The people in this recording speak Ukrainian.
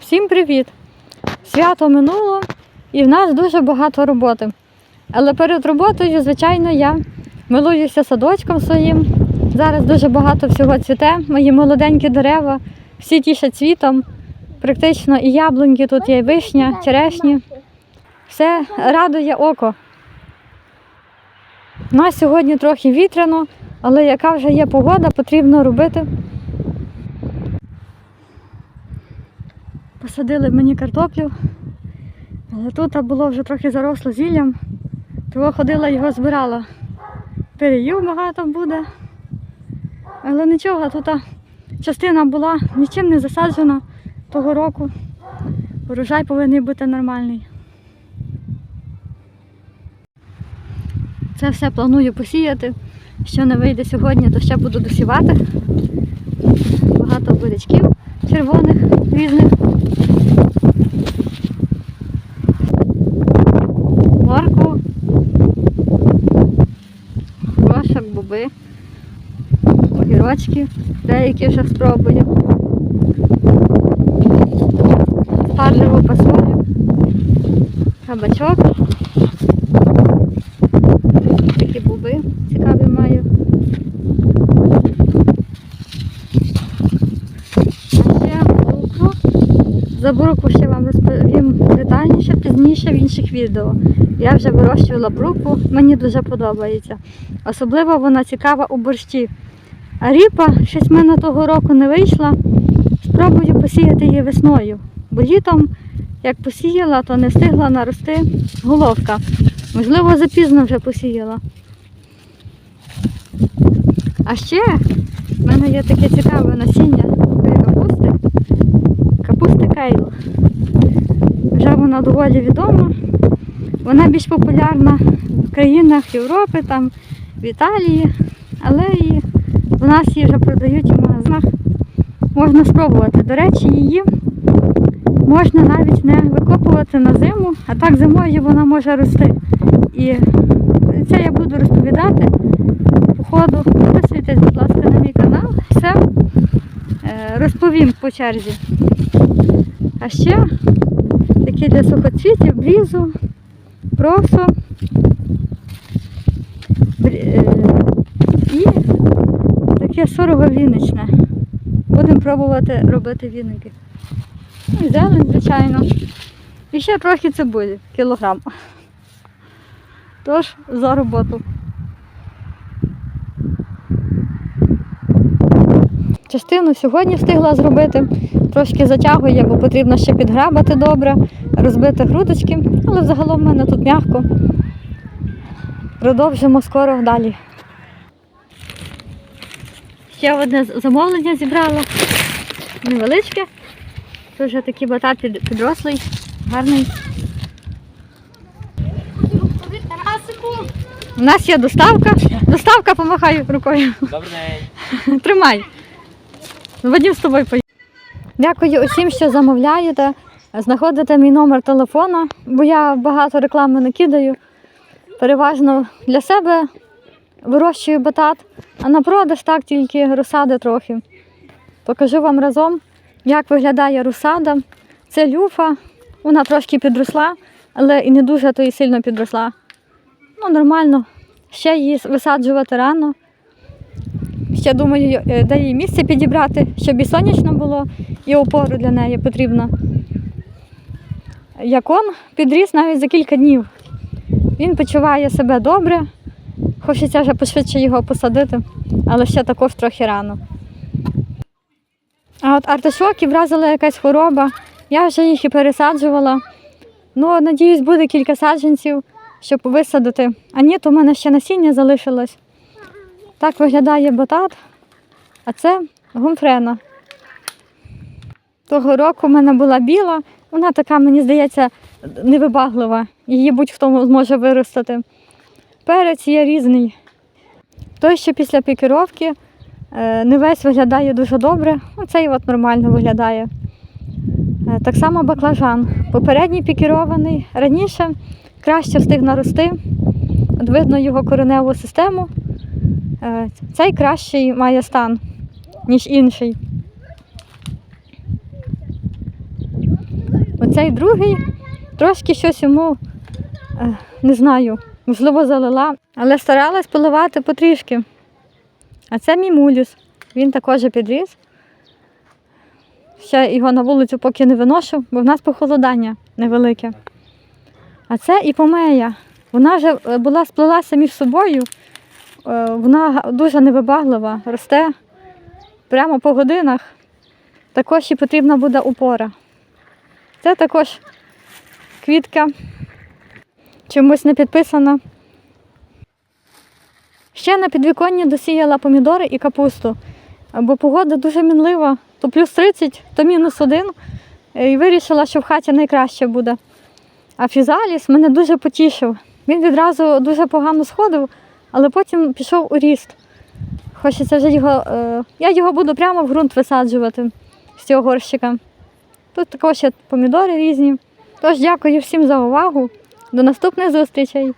Всім привіт! Свято минуло і в нас дуже багато роботи. Але перед роботою, звичайно, я милуюся садочком своїм. Зараз дуже багато всього цвіте, мої молоденькі дерева, всі тішать цвітом. Практично і яблуньки тут є, і вишня, черешні. Все радує око. У нас сьогодні трохи вітряно, але яка вже є погода, потрібно робити. Посадили мені картоплю, але тут було вже трохи заросло зіллям, того ходила його збирала. Переїв багато буде. Але нічого, тут частина була нічим не засаджена того року. Урожай повинен бути нормальний. Це все планую посіяти. Що не вийде сьогодні, то ще буду досівати. Багато бурячків червоних різних. Морку, кошик, боби, огірочки, деякі вже спробую. Спаржеву посолю, кабачок. Такі боби цікаві маю. А ще бурку. За бурку ще вам розповім детальніше, пізніше в інших відео. Я вже вирощувала брукву, мені дуже подобається. Особливо вона цікава у борщі. А ріпа щось в мене того року не вийшла. Спробую посіяти її весною. Бо літом, як посіяла, то не встигла нарости головка. Можливо, запізно вже посіяла. А ще в мене є таке цікаве насіння. Капусти Вже вона доволі відома. Вона більш популярна в країнах Європи, там, в Італії, але і в нас її вже продають в магазинах. Можна спробувати. До речі, її можна навіть не викопувати на зиму, а так зимою вона може рости. І це я буду розповідати по ходу. Підписуйтесь, будь ласка, на мій канал. Все е, розповім по черзі. А ще такі для сухоцвітів, брізу, просо. е, І таке сороговіничне. Будемо пробувати робити віники. Ну, зелень, звичайно. І ще трохи цибулі, кілограм. Тож за роботу. Частину сьогодні встигла зробити, трошки затягує, бо потрібно ще підграбати добре, розбити грудочки, але взагалом в мене тут м'яко. Продовжимо скоро далі. Ще одне замовлення зібрала. Невеличке. Вже такий батат підрослий, гарний. У нас є доставка. Доставка, помахаю рукою. Добрий день. Тримай. Вадим з тобою поїду. Дякую усім, що замовляєте. Знаходите мій номер телефона, бо я багато реклами не кидаю. Переважно для себе вирощую батат, а на продаж так тільки розсади трохи. Покажу вам разом, як виглядає розсада. Це люфа, вона трошки підросла, але і не дуже то і сильно підросла. Ну, нормально. Ще її висаджувати рано. Ще думаю, е, де їй місце підібрати, щоб і сонячно було, і опору для неї потрібно. Якон підріс навіть за кілька днів. Він почуває себе добре, хочеться вже пошвидше його посадити, але ще також трохи рано. А от артишоки вразила якась хвороба, я вже їх і пересаджувала. Ну, надіюсь, буде кілька саджанців, щоб висадити. А ні, то в мене ще насіння залишилось. Так виглядає батат, а це гумфрена. Того року в мене була біла, вона така, мені здається, невибаглива. Її будь-хто зможе виростити. Перець є різний. Той, що після пікіровки, е, не весь виглядає дуже добре, оцей от нормально виглядає. Е, Так само баклажан. Попередній пікірований раніше краще встиг нарости. От видно його кореневу систему. Е, Цей кращий має стан, ніж інший. Оцей другий трошки щось йому е, не знаю, можливо, залила, але старалась поливати потрішки. А це мій мулюс. Він також підріс. Ще його на вулицю поки не виношу, бо в нас похолодання невелике. А це іпомея. Вона вже е, була сплелася між собою. Е, Вона дуже невибаглива, росте прямо по годинах. Також і потрібна буде упора. Це також квітка, чомусь не підписана. Ще на підвіконні досіяла помідори і капусту, бо погода дуже мінлива, то плюс 30, то мінус 1. І вирішила, що в хаті найкраще буде. А фізаліс мене дуже потішив. Він відразу дуже погано сходив, але потім пішов у ріст. Хочеться вже його. Е, я його буду прямо в ґрунт висаджувати з цього горщика. Тут також є помідори різні. Тож дякую всім за увагу. До наступних зустрічей!